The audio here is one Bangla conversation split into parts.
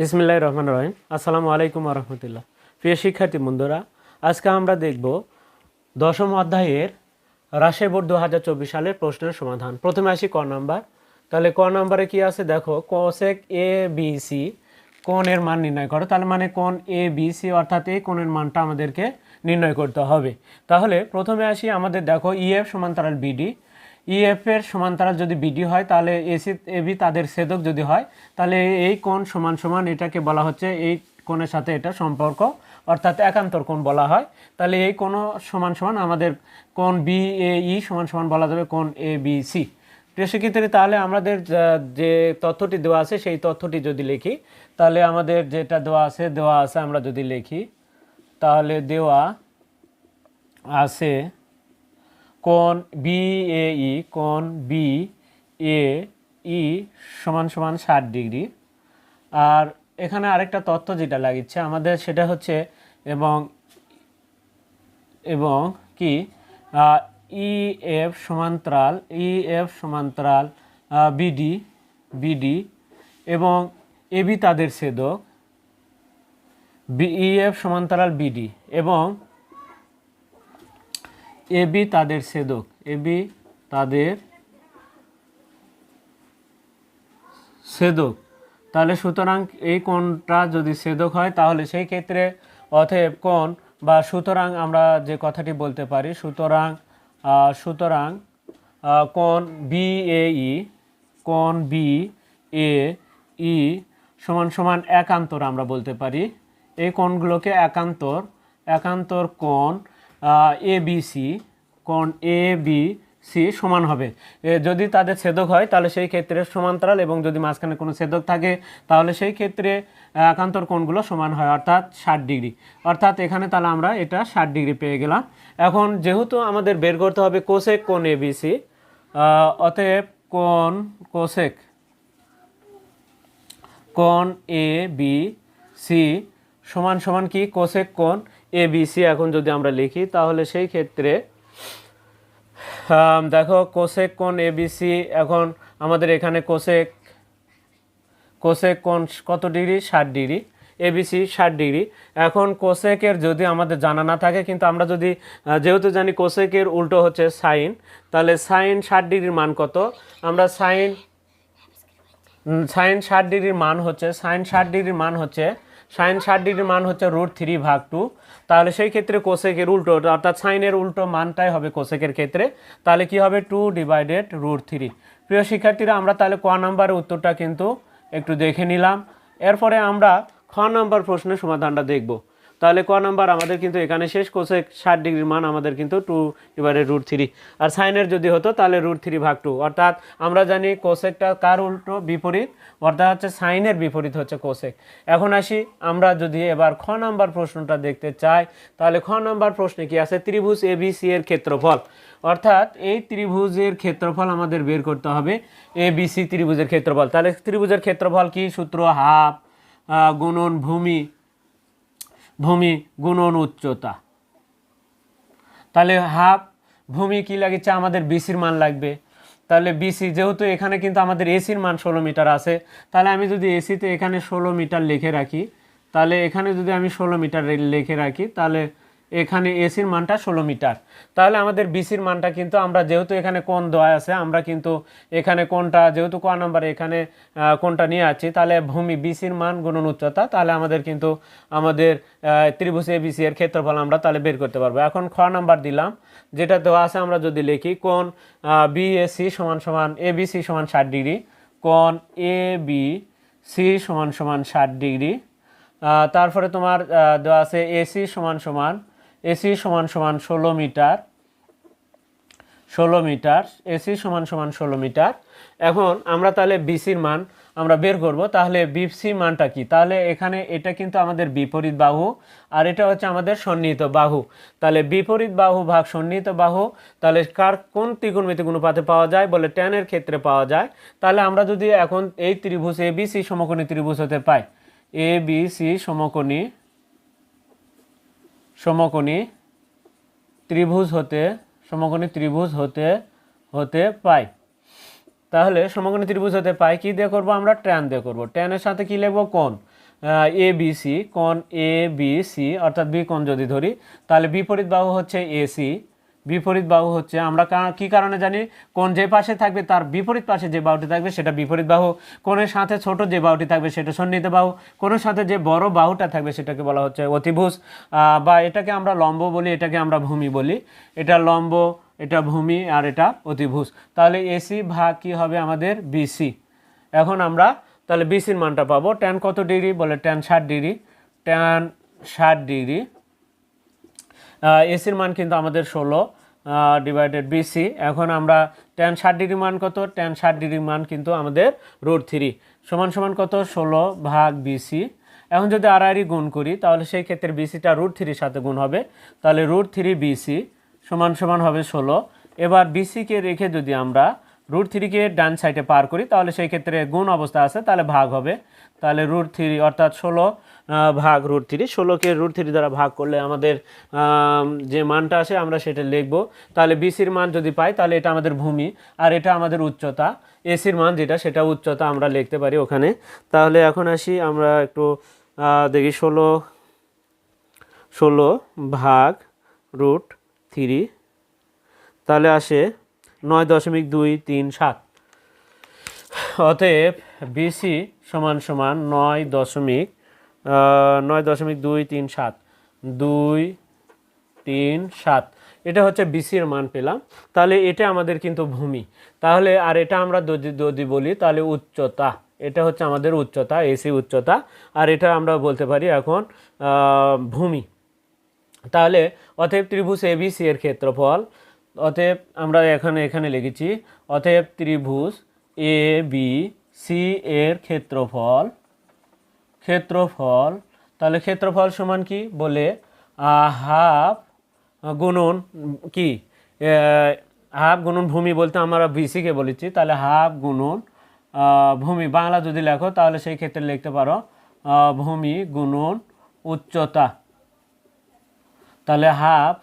বিসমিল্লাহ রহমান রহিম। আসসালামু আলাইকুম রহমতুল্লাহ। প্রিয় শিক্ষার্থী বন্ধুরা, আজকে আমরা দেখব দশম অধ্যায়ের রাশের বোর্ড দু হাজার চব্বিশ সালের প্রশ্নের সমাধান। প্রথমে আসি ক নাম্বার। তাহলে ক নাম্বারে কি আছে? দেখো কোসেক এ বি সি কোণের মান নির্ণয় করো। তাহলে মানে কোণ এ বি সি অর্থাৎ এই কোণের মানটা আমাদেরকে নির্ণয় করতে হবে। তাহলে প্রথমে আসি আমাদের, দেখো ইএফ সমান্তরাল বিডি ইএফ এর সমান্তরাল যদি বিডি হয়, তাহলে এসি এবি তাদের ছেদক যদি হয়, তাহলে এই কোণ সমান সমান এটাকে বলা হচ্ছে, এই কোণের সাথে এটা সম্পর্ক, অর্থাৎ একান্তর কোণ বলা হয়। তাহলে এই কোণ সমান সমান আমাদের কোণ বি এ ই সমান সমান বলা যাবে কোণ এ বি সি প্রিয় তাহলে আমাদের যে তথ্যটি দেওয়া আছে, সেই তথ্যটি যদি লিখি, তাহলে আমাদের যেটা দেওয়া আছে দেওয়া আছে আমরা যদি লিখি, তাহলে দেওয়া আছে কোণ বি এ ই, কোন বি এ ই সমান সমান ষাট ডিগ্রি। আর এখানে আরেকটা তথ্য যেটা লাগিচ্ছে আমাদের সেটা হচ্ছে এবং এবং কি ই এফ সমান্তরাল, ই এফ সমান্তরাল বিডি বিডি এবং এবি তাদের ছেদক বিএফ সমান্তরাল বিডি এবং এবি তাদের ছেদক এবি তাদের ছেদক তাহলে সুতরাং এই কোণটা যদি ছেদক হয়, তাহলে সেই ক্ষেত্রে অতএব কোণ বা সুতরাং আমরা যে কথাটি বলতে পারি, সুতরাং সুতরাং কোণ বি এ ই কোণ বি এ ই সমান সমান একান্তর আমরা বলতে পারি। এই কোণগুলোকে একান্তর একান্তর কোণ এ বি সি কোণ এ বি সি সমান হবে। যদি তাদের ছেদক হয়, তাহলে সেই ক্ষেত্রে সমান্তরাল এবং যদি মাঝখানে কোনো ছেদক থাকে, তাহলে সেই ক্ষেত্রে একান্তর কোণগুলো সমান হয়, অর্থাৎ ষাট ডিগ্রি। অর্থাৎ এখানে তাহলে আমরা এটা ষাট ডিগ্রি পেয়ে গেলাম। এখন যেহেতু আমাদের বের করতে হবে কোসেক কোণ এ বি সি অতএব কোণ, কোসেক কোণ এ বি সি সমান সমান কি? কোসেক কোণ এ বি সি এখন যদি আমরা লিখি, তাহলে সেই ক্ষেত্রে দেখো কোসেক কোণ এ বি সি এখন আমাদের এখানে কোসেক কোসেক কোণ কত ডিগ্রি? ষাট ডিগ্রি। এবিসি ষাট ডিগ্রি। এখন কোসেকের যদি আমাদের জানা না থাকে, কিন্তু আমরা যদি যেহেতু জানি কোসেকের উল্টো হচ্ছে সাইন, তাহলে সাইন ষাট ডিগ্রির মান কত? আমরা সাইন সাইন ষাট ডিগ্রির মান হচ্ছে, সাইন ষাট ডিগ্রির মান হচ্ছে সাইন ষাট ডিগ্রির মান হচ্ছে রুট থ্রি ভাগ টু। তাহলে সেই ক্ষেত্রে কোসেকের উল্টো, অর্থাৎ সাইনের উল্টো মানটাই হবে কোসেকের ক্ষেত্রে। তাহলে কি হবে? Two divided root three. প্রিয় শিক্ষার্থীরা, আমরা তাহলে ক নাম্বারের উত্তরটা কিন্তু একটু দেখে নিলাম। এরপরে আমরা খ নাম্বার প্রশ্নের সমাধানটা দেখব। তাহলে ক নাম্বার? আমাদের কিন্তু এখানে শেষ কোসেক ষাট ডিগ্রির মান আমাদের কিন্তু টু ডিভাইডেড রুট থ্রি আর সাইনের যদি হতো, তাহলে রুট থ্রি ভাগ টু অর্থাৎ আমরা জানি কোসেকটা কার উল্টো বিপরীত? অর্থাৎ হচ্ছে সাইনের বিপরীত হচ্ছে কোসেক এখন আসি, আমরা যদি এবার খ নাম্বার প্রশ্নটা দেখতে চাই, তাহলে খ নাম্বার প্রশ্নে কি আছে? ত্রিভুজ এবিসি এর ক্ষেত্রফল। অর্থাৎ এই ত্রিভুজের ক্ষেত্রফল আমাদের বের করতে হবে এবিসি ত্রিভুজের ক্ষেত্রফল। তাহলে ত্রিভুজের ক্ষেত্রফল কি? সূত্র হাফ গুণন ভূমি। ভূমি গুণন উচ্চতা। তাহলে হাফ ভূমি কি লাগছে? আমাদের বিসির মান লাগবে। তাহলে বিসি যেহেতু এখানে কিন্তু আমাদের এসির মান ষোলো মিটার আছে, তাহলে আমি যদি এসিতে এখানে ষোলো মিটার লিখে রাখি, তাহলে এখানে যদি আমি ষোলো মিটার লিখে রাখি, তাহলে এখানে এসির মানটা ষোলো মিটার। তাহলে আমাদের বিসির মানটা কিন্তু আমরা যেহেতু এখানে কোন দেওয়া আছে, আমরা কিন্তু এখানে কোনটা যেহেতু ক নাম্বার এখানে কোনটা নিয়ে আছি তাহলে ভূমি বিসির মান গুণন উচ্চতা, তাহলে আমাদের কিন্তু আমাদের ত্রিভুজ এবিসি এর ক্ষেত্রফল আমরা তাহলে বের করতে পারব। এখন খ নাম্বার দিলাম, যেটা দেওয়া আছে আমরা যদি লিখি কোন বি বিএসি সমান সমান এ এবিসি সমান ষাট ডিগ্রি কোন এ বি সি সমান সমান ষাট ডিগ্রি তারপরে তোমার দেওয়া আছে এসি সমান সমান এসি সমান সমান ষোলো মিটার ষোলো মিটার, এসি সমান সমান ষোলো মিটার। এখন আমরা তাহলে বিসির মান আমরা বের করব, তাহলে বিসি মানটা কি? তাহলে এখানে এটা কিন্তু আমাদের বিপরীত বাহু, আর এটা হচ্ছে আমাদের সন্নিহিত বাহু। তাহলে বিপরীত বাহু ভাগ সন্নিহিত বাহু, তাহলে কার কোন ত্রিকোণমিতিক অনুপাতে পাওয়া যায়? বলে ট্যানের ক্ষেত্রে পাওয়া যায়। তাহলে আমরা যদি এখন এই ত্রিভুজ, এ, বি, সি সমকোণী ত্রিভুজ হতে পাই। এ, বি, সি সমকোণী সমকোণী ত্রিভুজ হতে, সমকোণী ত্রিভুজ হতে হতে পাই। তাহলে সমকোণী ত্রিভুজ হতে পাই কি দিয়ে করব আমরা? ট্যান দিয়ে করব। ট্যানের সাথে কী লিখব? কোন এ বি সি কোণ এ বি সি অর্থাৎ বি কোন যদি ধরি, তাহলে বিপরীত বাহু হচ্ছে এসি বিপরীত বাহু হচ্ছে, আমরা কা- কারণে জানি? কোন যে পাশে থাকবে তার বিপরীত পাশে যে বাহুটি থাকবে সেটা বিপরীত বাহু। কোণের সাথে ছোট যে বাহুটি থাকবে সেটা সন্নিহিত বাহু। কোণের সাথে যে বড় বাহুটা থাকবে সেটাকে বলা হচ্ছে অতিভুজ। বা এটাকে আমরা লম্ব বলি, এটাকে আমরা ভূমি বলি। এটা লম্ব, এটা ভূমি আর এটা অতিভুজ। তাহলে এসি ভাগ কি হবে আমাদের? বিসি এখন আমরা তাহলে বিসির মানটা পাবো। ট্যান কত ডিগ্রি? বলে ট্যান ষাট ডিগ্রি। ট্যান ষাট ডিগ্রি এসির মান কিন্তু আমাদের ষোলো ডিভাইডেড বিসি এখন আমরা টেন ষাট ডিগ্রি মান কত? টেন ষাট ডিগ্রি মান কিন্তু আমাদের রোড থ্রি সমান সমান কত? ষোলো ভাগ বিসি এখন যদি আড়াআড়ি গুণ করি, তাহলে সেই ক্ষেত্রে বিসিটা রুট থ্রির সাথে গুণ হবে। তাহলে রুট থ্রি বিসি সমান সমান হবে ষোলো। এবার বিসিকে রেখে যদি আমরা রুট থ্রিকে ডান সাইডে পার করি, তাহলে সেই ক্ষেত্রে গুণ অবস্থা আছে, তাহলে ভাগ হবে। তাহলে রুট থ্রি অর্থাৎ ষোলো ভাগ রুট থ্রি ষোলোকে রুট থ্রি দ্বারা ভাগ করলে আমাদের যে মানটা আসে আমরা সেটা লিখব। তাহলে বিসির মান যদি পাই, তাহলে এটা আমাদের ভূমি, আর এটা আমাদের উচ্চতা। এসির মান যেটা, সেটা উচ্চতা আমরা লিখতে পারি ওখানে। তাহলে এখন আসি আমরা একটু দেখি ষোলো ষোলো ভাগ রুট থ্রি তাহলে আসে নয় দশমিক দুই তিন সাত। অতএব বিসি সমান সমান নয় দশমিক নয় দশমিক দুই তিন সাত। দুই তিন সাত। এটা হচ্ছে বিসির মান পেলাম। তাহলে এটা আমাদের কিন্তু ভূমি। তাহলে আর এটা আমরা যদি যদি বলি, তাহলে উচ্চতা। এটা হচ্ছে আমাদের উচ্চতা এসি উচ্চতা। আর এটা আমরা বলতে পারি এখন ভূমি। তাহলে অতএব ত্রিভুজ এবিসি এর ক্ষেত্রফল অতএব আমরা এখানে এখানে লিখেছি, অতএব ত্রিভুজ এ বি সি এর ক্ষেত্রফল ক্ষেত্রফল, তাহলে ক্ষেত্রফল সমান কি? বলে হাফ গুণন কি? হাফ গুণন ভূমি বলতে আমরা বিসিকে বলেছি, তাহলে হাফ গুণন ভূমি। বাংলা যদি লেখো, তাহলে সেই ক্ষেত্রে লিখতে পারো ভূমি গুণন উচ্চতা। তাহলে হাফ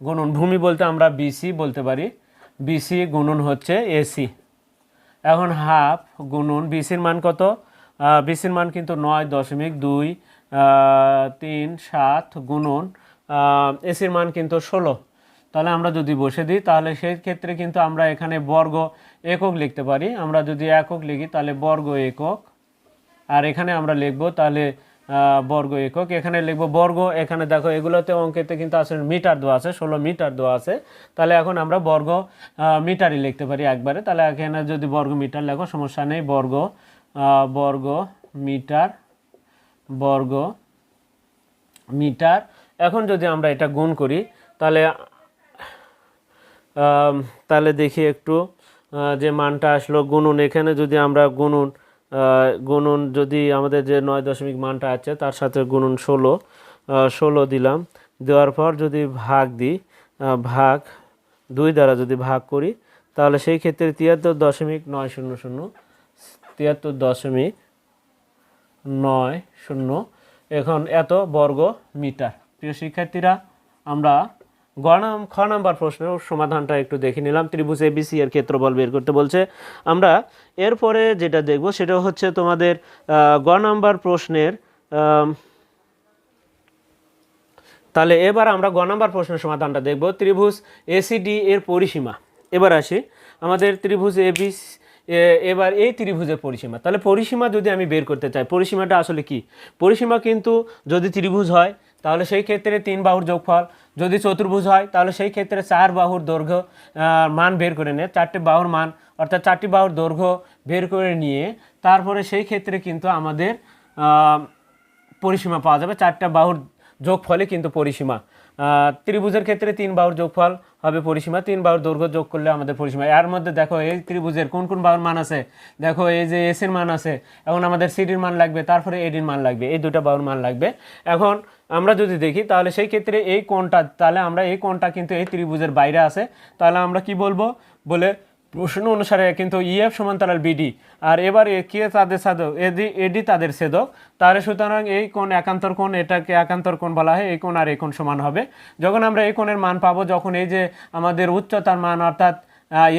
গুণন ভূমি বলতে আমরা বিসি বলতে পারি। বিসি গুণন হচ্ছে এসি এখন হাফ গুণন বিসির মান কত? বিসির মান কিন্তু নয় দশমিক দুই তিন, সাত গুণন এসির মান কিন্তু ষোলো। তাহলে আমরা যদি বসে দিই, তাহলে সেই ক্ষেত্রে কিন্তু আমরা এখানে বর্গ একক লিখতে পারি। আমরা যদি একক লিখি, তাহলে বর্গ একক। আর এখানে আমরা লিখব, তাহলে বর্গ একক। এখানে লিখব বর্গ, এখানে দেখো এগুলোতে অঙ্কেতে কিন্তু আসলে মিটার দেওয়া আছে, ষোলো মিটার দেওয়া আছে। তাহলে এখন আমরা বর্গ মিটারই লিখতে পারি একবারে। তাহলে এখানে যদি বর্গ মিটার লেখো, সমস্যা নেই। বর্গ বর্গ মিটার বর্গ মিটার। এখন যদি আমরা এটা গুণ করি, তাহলে তাহলে দেখি একটু যে মানটা আসলো গুনুন এখানে যদি আমরা গুনুন গুনুন যদি আমাদের যে নয় দশমিক মানটা আছে, তার সাথে গুনুন ষোলো ষোলো দিলাম। দেওয়ার পর যদি ভাগ দিই ভাগ দুই দ্বারা যদি ভাগ করি, তাহলে সেই ক্ষেত্রে তিয়াত্তর দশমিক নয় শূন্য শূন্য, তিয়াত্তর দশমিক নয় শূন্য, এখন এত বর্গ মিটার। প্রিয় শিক্ষার্থীরা, আমরা গ নাম খ নাম্বার প্রশ্নের সমাধানটা একটু দেখে নিলাম। ত্রিভুজ এবিসি এর ক্ষেত্রফল বের করতে বলছে। আমরা এরপরে যেটা দেখব সেটা হচ্ছে তোমাদের গ নাম্বার প্রশ্নের তাহলে এবার আমরা গ নাম্বার প্রশ্নের সমাধানটা দেখব। ত্রিভুজ এসিডি এর পরিসীমা। এবার আসি। আমাদের ত্রিভুজ এবি এবার এই ত্রিভুজের পরিসীমা। তাহলে পরিসীমা যদি আমি বের করতে চাই, পরিসীমাটা আসলে কি? পরিসীমা কিন্তু যদি ত্রিভুজ হয় তাহলে সেই ক্ষেত্রে তিন বাহুর যোগফল। যদি চতুর্ভুজ হয়, তাহলে সেই ক্ষেত্রে চার বাহুর দৈর্ঘ্য মান বের করে নেয় চারটি বাহুর মান, অর্থাৎ চারটি বাহুর দৈর্ঘ্য বের করে নিয়ে, তারপরে সেই ক্ষেত্রে কিন্তু আমাদের পরিসীমা পাওয়া যাবে। চারটা বাহুর যোগফলে কিন্তু পরিসীমা। ত্রিভুজের ক্ষেত্রে তিন বাহুর যোগফল হবে পরিসীমা। তিন বাহুর দৈর্ঘ্য যোগ করলে আমাদের পরিসীমা। এর মধ্যে দেখো, এই ত্রিভুজের কোন কোন বাহুর মান আছে? দেখো, এই যে এসির মান আছে, এখন আমাদের সিডির মান লাগবে, তারপরে এডির মান লাগবে, এই দুটা বাহুর মান লাগবে। এখন আমরা যদি দেখি, তাহলে সেই ক্ষেত্রে এই কোণটা, তাহলে আমরা এই কোণটা কিন্তু এই ত্রিভুজের বাইরে আছে। তাহলে আমরা কি বলব? বলে প্রশ্ন অনুসারে কিন্তু ইএফ সমান্তরাল বিডি। আর এবার কে তাদের সাধক এডি এডি তাদের সেদক। তাহলে সুতরাং এই কোন একান্তর কোন এটাকে একান্তর কোন বলা হয়, এই কোণ আর এই কোণ সমান হবে। যখন আমরা এই কোণের মান পাবো, যখন এই যে আমাদের উচ্চতার মান, অর্থাৎ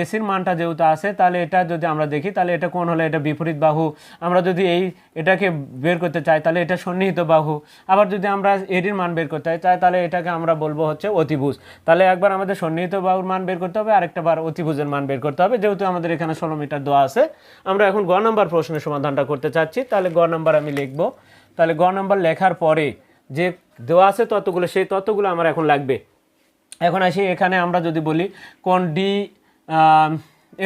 এসির মানটা যেহেতু আছে, তাহলে এটা যদি আমরা দেখি, তাহলে এটা কোন হলে? এটা বিপরীত বাহু। আমরা যদি এই এটাকে বের করতে চাই, তাহলে এটা সন্নিহিত বাহু। আবার যদি আমরা এডির মান বের করতে চাই, তাহলে এটাকে আমরা বলব হচ্ছে অতিভুজ। তাহলে একবার আমাদের সন্নিহিত বাহুর মান বের করতে হবে, আরেকটা বার অতিভুজের মান বের করতে হবে। যেহেতু আমাদের এখানে ষোলো মিটার দেওয়া আছে, আমরা এখন গ নম্বর প্রশ্নের সমাধানটা করতে চাচ্ছি। তাহলে গ নম্বর আমি লিখব। তাহলে গ নম্বর লেখার পরে যে দেওয়া আছে ততগুলো, সেই ততগুলো আমার এখন লাগবে। এখন আসি, এখানে আমরা যদি বলি কোন ডি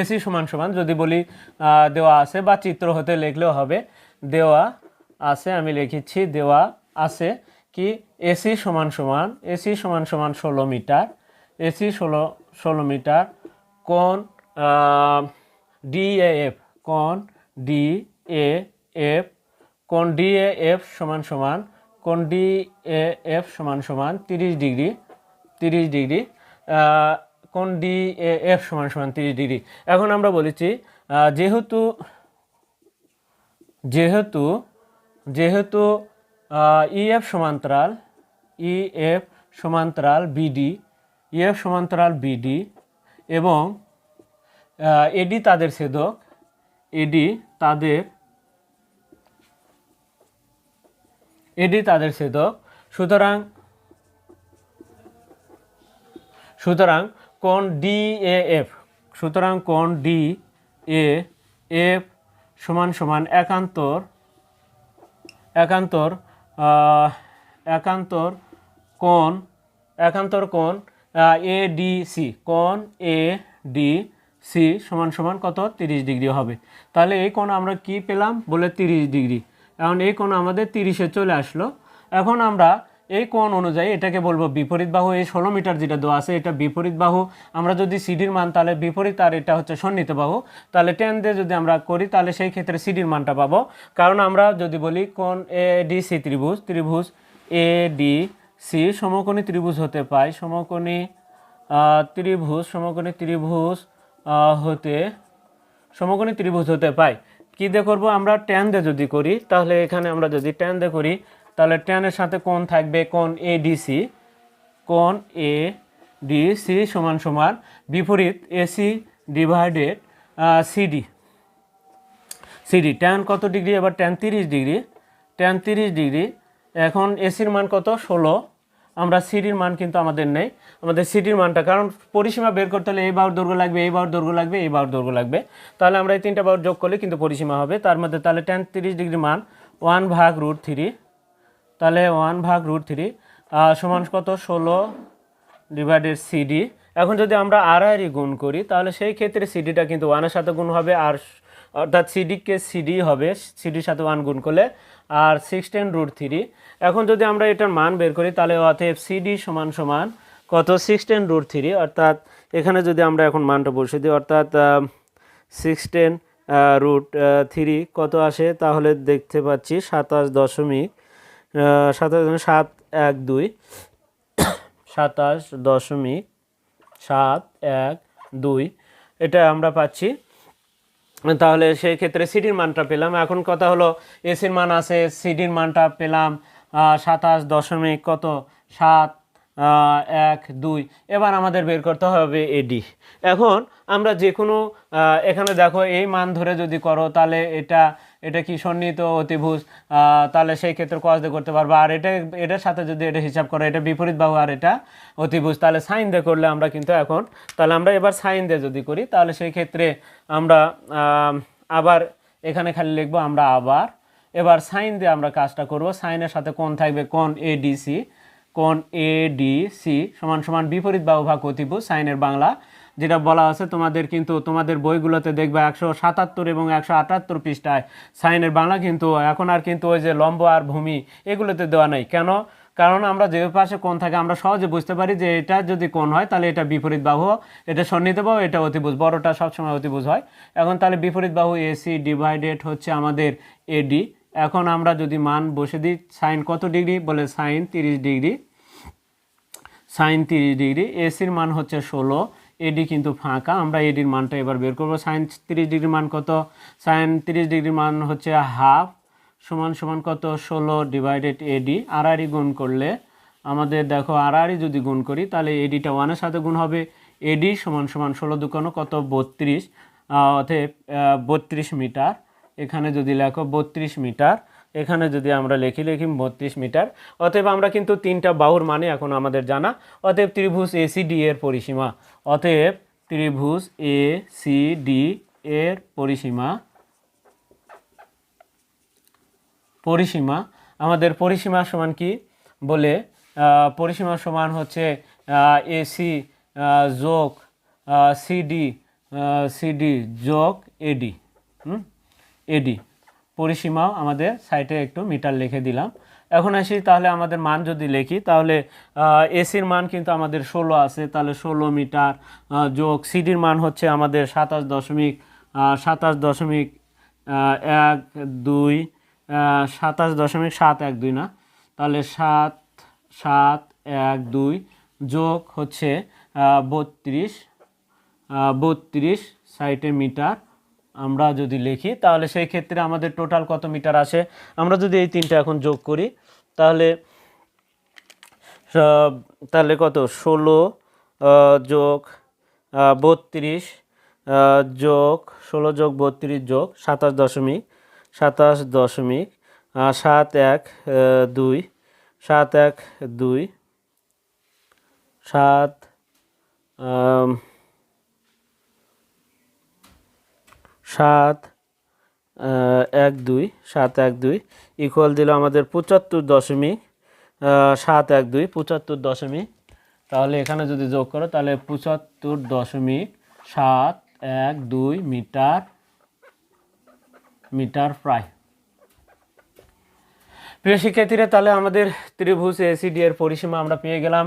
এসি সমান সমান, যদি বলি দেওয়া আছে বা চিত্র হতে লিখলেও হবে। দেওয়া আছে, আমি লিখেছি, দেওয়া আছে কি এসি সমান সমান, এসি সমান সমান ষোলো মিটার, এসি ষোলো ষোলো মিটার কোন ডি এফ কোন ডি এ এফ কোন ডি এ এফ সমান সমান কোন ডি এ এফ সমান সমান, তিরিশ ডিগ্রি তিরিশ ডিগ্রি। কোন ডি এ এফ সমান সমান তিরিশ ডিগ্রি। এখন আমরা বলেছি যেহেতু যেহেতু যেহেতু ইএফ সমান্তরাল ইএফ সমান্তরাল বিডি ইএফ সমান্তরাল বিডি এবং এডি তাদের ছেদক এডি তাদের এডি তাদের ছেদক। সুতরাং সুতরাং কোন ডি এ এফ সুতরাং কোন ডি এ এফ সমান সমান একান্তর একান্তর একান্তর কোন একান্তর কোন এ ডি সি কোন এ ডি সি সমান সমান কত? তিরিশ ডিগ্রি হবে। তাহলে এই কোণ আমরা কি পেলাম? বলে তিরিশ ডিগ্রি। এখন এই কোণ আমাদের তিরিশে চলে আসলো। এখন আমরা এই কোণ অনুযায়ী এটাকে বলব বিপরীত বাহু, এই ষোলো মিটার যেটা দেওয়া আছে, এটা বিপরীত বাহু। আমরা যদি সিডির মান, তাহলে বিপরীত আর এটা হচ্ছে সন্নিহিত বাহু। তাহলে টেন দিয়ে যদি আমরা করি, তাহলে সেই ক্ষেত্রে সিডির মানটা পাবো। কারণ আমরা যদি বলি কোন এ ডি সি ত্রিভুজ ত্রিভুজ এ ডি সি সমকোণী ত্রিভুজ হতে পায়। সমকোণী ত্রিভুজ সমকোণী ত্রিভুজ হতে, সমকোণী ত্রিভুজ হতে পাই কী দিয়ে করব আমরা? টেন দিয়ে যদি করি, তাহলে এখানে আমরা যদি টেন দিয়ে করি তাহলে ট্যানের সাথে কোন থাকবে কোন এ ডিসি কোন এ ডি সি সমান সমান বিপরীত AC divided CD CD tan কত ডিগ্রি? এবার ট্যান তিরিশ ডিগ্রি। ট্যান তিরিশ ডিগ্রি, এখন এসির মান কত? ষোলো। আমরা সিডির মান কিন্তু আমাদের নেই। আমাদের সিডির মানটা, কারণ পরিসীমা বের করতে হলে এই বাহুর দৈর্ঘ্য লাগবে এই বাহুর দৈর্ঘ্য লাগবে এই বাহুর দৈর্ঘ্য লাগবে। তাহলে আমরা এই তিনটা বাহুর যোগ করলে কিন্তু পরিসীমা হবে। তার মধ্যে তাহলে ট্যান তিরিশ ডিগ্রি মান ওয়ান ভাগ রুট থ্রি তাহলে ওয়ান ভাগ রুট থ্রি সমান কত? ষোলো ডিভাইডেড সিডি এখন যদি আমরা আর আর গুণ করি, তাহলে সেই ক্ষেত্রে সিডিটা কিন্তু ওয়ানের সাথে গুণ হবে, আর অর্থাৎ সিডিকে সিডি হবে সিডির সাথে ওয়ান গুণ করলে, আর সিক্সটেন রুট থ্রি এখন যদি আমরা এটার মান বের করি, তাহলে অতএব সিডি সমান সমান কত? সিক্সটেন রুট থ্রি অর্থাৎ এখানে যদি আমরা এখন মানটা বসে দিই, অর্থাৎ সিক্সটেন রুট থ্রি কত আসে? তাহলে দেখতে পাচ্ছি সাতাশ দশমিক সাতাশ সাত এক দুই, সাতাশ দশমিক সাত এক দুই। এটা আমরা পাচ্ছি। তাহলে সেই ক্ষেত্রে সিডির মানটা পেলাম। এখন কথা হলো, এসির মান আছে, সিডির মানটা পেলাম সাতাশ দশমিক কত? সাত এক দুই। এবার আমাদের বের করতে হবে এডি। এখন আমরা যে কোনো এখানে দেখো, এই মান ধরে যদি করো, তাহলে এটা এটা কি সন্নিহিত অতিভুজ তাহলে সেই ক্ষেত্রে কস দিয়ে করতে পারব। আর এটা, এটার সাথে যদি এটা হিসাব করো, এটা বিপরীত বাহু আর এটা অতিভুজ, তাহলে সাইন দিয়ে করলে আমরা কিন্তু এখন, তাহলে আমরা এবার সাইন দিয়ে যদি করি, তাহলে সেই ক্ষেত্রে আমরা আবার এখানে খালি লিখব আমরা আবার। এবার সাইন দিয়ে আমরা কাজটা করব। সাইনের সাথে কোন থাকবে কোন এডিসি কোন এডিসি সমান সমান বিপরীত বাহু ভাগ অতিভুজ সাইনের বাংলা যেটা বলা আছে, তোমাদের কিন্তু, তোমাদের বইগুলোতে দেখবে একশো সাতাত্তর এবং একশো আটাত্তর পৃষ্ঠায় সাইনের বাংলা কিন্তু এখন আর কিন্তু ওই যে লম্ব আর ভূমি এগুলোতে দেওয়া নাই। কেন? কারণ আমরা যে পাশে কোন থাকে, আমরা সহজে বুঝতে পারি যে এটা যদি কোন হয়, তাহলে এটা বিপরীত বাহু, এটা সন্নিহিত বাহু, এটা অতিভুজ। বড়টা সবসময় অতিভুজ হয়। এখন তাহলে বিপরীত বাহু এসি ডিভাইডেড হচ্ছে আমাদের এডি এখন আমরা যদি মান বসে দিই, সাইন কত ডিগ্রি? বলে সাইন তিরিশ ডিগ্রি। সাইন তিরিশ ডিগ্রি। এসির মান হচ্ছে ষোলো। এডি কিন্তু ফাঁকা। আমরা এডির মানটা এবার বের করব। সাইন তিরিশ ডিগ্রির মান কত? সাইন তিরিশ ডিগ্রির মান হচ্ছে হাফ সমান সমান কত? ষোলো ডিভাইডেড এডি আড়াআড়ি গুণ করলে আমাদের দেখো, আড়াআড়ি যদি গুণ করি, তাহলে এডিটা ওয়ানের সাথে গুণ হবে। এডি সমান সমান ষোলো দুকানো কত? বত্রিশ। অতএব বত্রিশ মিটার। এখানে যদি লেখো, বত্রিশ মিটার। এখানে যদি আমরা লিখি লিখি বত্রিশ মিটার। অতএব আমরা কিন্তু তিনটা বাহুর মানে এখন আমাদের জানা। অতএব ত্রিভুজ এ সি এসিডি এর পরিসীমা। অতএব ত্রিভুজ এ সি ডি এর পরিসীমা পরিসীমা, আমাদের পরিসীমা সমান কি? বলে পরিসীমা সমান হচ্ছে এ এসি যোগ সিডি সিডি যোগ এডি হুম? এডি পরিসীমাও আমাদের সাইটে একটু মিটার লিখে দিলাম। এখন আসি তাহলে আমাদের মান যদি লিখি, তাহলে এসির মান কিন্তু আমাদের ষোলো আছে, তাহলে ষোলো মিটার যোগ সিডির মান হচ্ছে আমাদের সাতাশ দশমিক সাতাশ দশমিক এক দুই সাতাশ দশমিক সাত এক দুই না? তাহলে সাত সাত এক দুই যোগ হচ্ছে বত্রিশ বত্রিশ সাইটে মিটার আমরা যদি লিখি, তাহলে সেই ক্ষেত্রে আমাদের টোটাল কত মিটার আসে? আমরা যদি এই তিনটা এখন যোগ করি, তাহলে তাহলে কত? ষোলো যোগ বত্রিশ যোগ, ষোলো যোগ বত্রিশ যোগ সাতাশ দশমিক সাতাশ দশমিক সাত এক দুই, সাত এক দুই, সাত আম, সাত এক, দুই, সাত, এক, দুই ইকুয়াল দিল আমাদের পঁচাত্তর দশমিক সাত, এক, দুই, পঁচাত্তর দশমিক। তাহলে এখানে যদি যোগ করো, তাহলে পঁচাত্তর দশমিক সাত, এক, দুই মিটার মিটার প্রায়। প্রিয় শিক্ষার্থীরা, তাহলে আমাদের ত্রিভুজ এসিডি এর পরিসীমা আমরা পেয়ে গেলাম।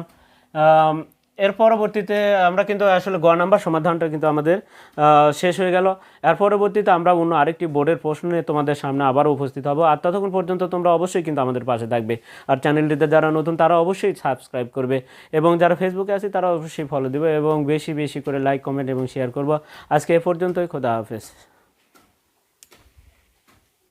এর পরবর্তীতে আমরা কিন্তু আসলে গ নাম্বার সমাধানটা কিন্তু আমাদের শেষ হয়ে গেল। এর পরবর্তীতে আমরা অন্য আরেকটি বোর্ডের প্রশ্ন নিয়ে তোমাদের সামনে আবার উপস্থিত হব। আর ততক্ষণ পর্যন্ত তোমরা অবশ্যই কিন্তু আমাদের পাশে থাকবে। আর চ্যানেলটিতে যারা নতুন, তারা অবশ্যই সাবস্ক্রাইব করবে। এবং যারা ফেসবুকে আছে, তারা অবশ্যই ফলো দেবে এবং বেশি বেশি করে লাইক কমেন্ট এবং শেয়ার করব। আজকে এ পর্যন্তই, খোদা হাফেজ।